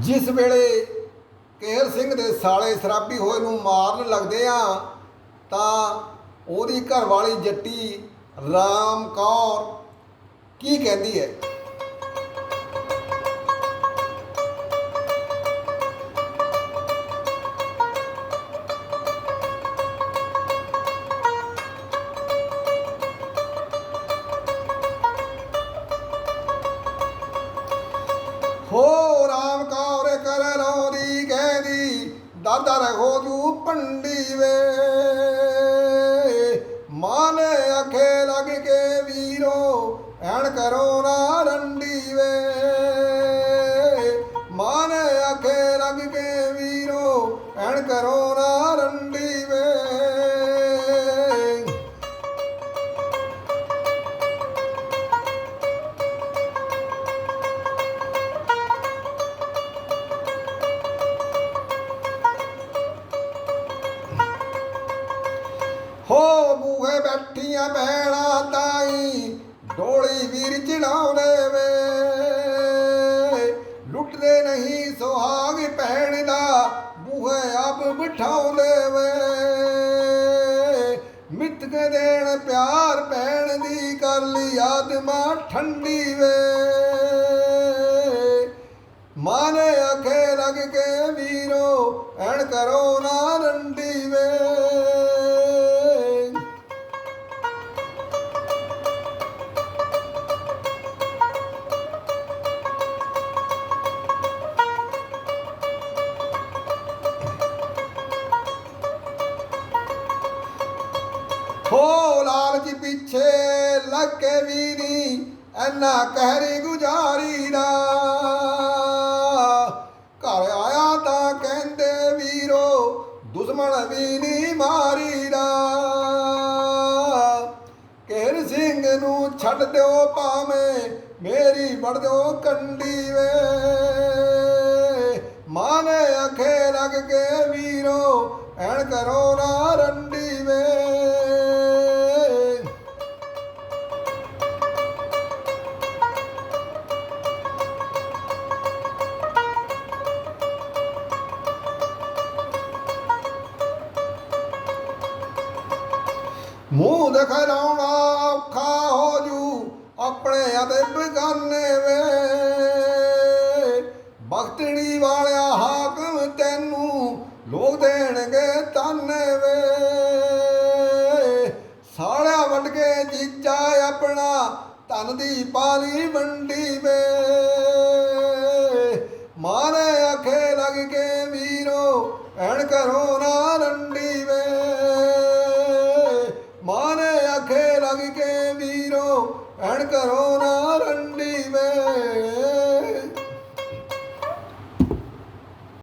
ਜਿਸ ਵੇਲੇ ਕੇਹਰ ਸਿੰਘ ਦੇ ਸਾਲੇ ਸ਼ਰਾਬੀ ਹੋਏ ਨੂੰ ਮਾਰਨ ਲੱਗਦੇ ਆ, ਤਾਂ ਉਹਦੀ ਘਰ ਵਾਲੀ ਜੱਟੀ ਰਾਮ ਕੌਰ ਕੀ ਕਹਿੰਦੀ ਹੈ? ਹੋ ਕਹਿੰਦੀ ਦਾਦਾ ਰਖੋ ਜੂ ਪੰਡੀ ਵੇ। ਮਾਨ ਅਖੇ ਲਗ ਕੇ ਵੀਰੋ ਐਣ ਕਰੋ ਨਾ ਰੰਡੀ ਵੇ। ਮਾਨ ਅਖੇ ਲਗ ਕੇ ਵੀਰੋ ਐਣ ਕਰੋ ਹੋ ਬੂਹੇ ਬੈਠੀਆਂ ਭੈਣਾਂ ਤਾਈ, ਡੋਲੀ ਵੀਰ ਚੜਾਉਂਦੇ ਵੇ। ਲੁੱਟਦੇ ਨਹੀਂ ਸੁਹਾਗ ਭੈਣ ਦਾ, ਬੂਹੇ ਆਪ ਬਿਠਾਉਂਦੇ ਵੇ। ਮਿੱਤ ਕੇ ਦੇਣ ਪਿਆਰ ਭੈਣ ਦੀ ਕਰ ਲਈ ਆਤਮਾ ਠੰਡੀ ਵੇ। ਮਾਨੇ ਆਖੇ ਲੱਗ ਕੇ ਵੀਰੋ ਐਣ ਕਰੋ ਨਾ ਰੰਡੀ ਵੇ। ਹੋ ਲਾਲਚ ਪਿੱਛੇ ਲੱਗੇ ਕੇ ਵੀ ਨੀ ਐਨਾ ਕਹਿਰੀ ਗੁਜ਼ਾਰੀ ਦਾ। ਘਰ ਆਇਆ ਤਾਂ ਕਹਿੰਦੇ ਵੀਰੋ, ਦੁਸ਼ਮਣ ਵੀ ਨੀ ਮਾਰੀਦਾ ਕਹਿਰ ਸਿੰਘ ਨੂੰ ਛੱਡ ਦਿਓ ਭਾਵੇਂ, ਮੇਰੀ ਵੜ ਦਿਓ ਕੰਡੀ ਵੇ। ਮਾਨੇ ਅਖੇ ਲੱਗ ਕੇ ਵੀਰੋ ਐਣ ਕਰੋ ਨਾ ਰੰਡੀ। ਮੂੰਹ ਦਿਖਾਉਣਾ ਔਖਾ ਹੋ ਜੂ ਆਪਣੇ ਅਤੇ ਬਗਾਨੇ ਵੇ। ਬਖਤੜੀ ਵਾਲਿਆ ਹਾਕਮ ਤੈਨੂੰ ਲੋਕ ਦੇਣਗੇ ਤਾਨੇ ਵੇ। ਸਾਲਿਆ ਵੰਡ ਕੇ ਜੀਜਾ ਆਪਣਾ ਧਨ ਦੀ ਪਾਲੀ ਵੰਡੀ ਵੇ। ਮਾਰ ਮਾਨੇ ਅਖੇ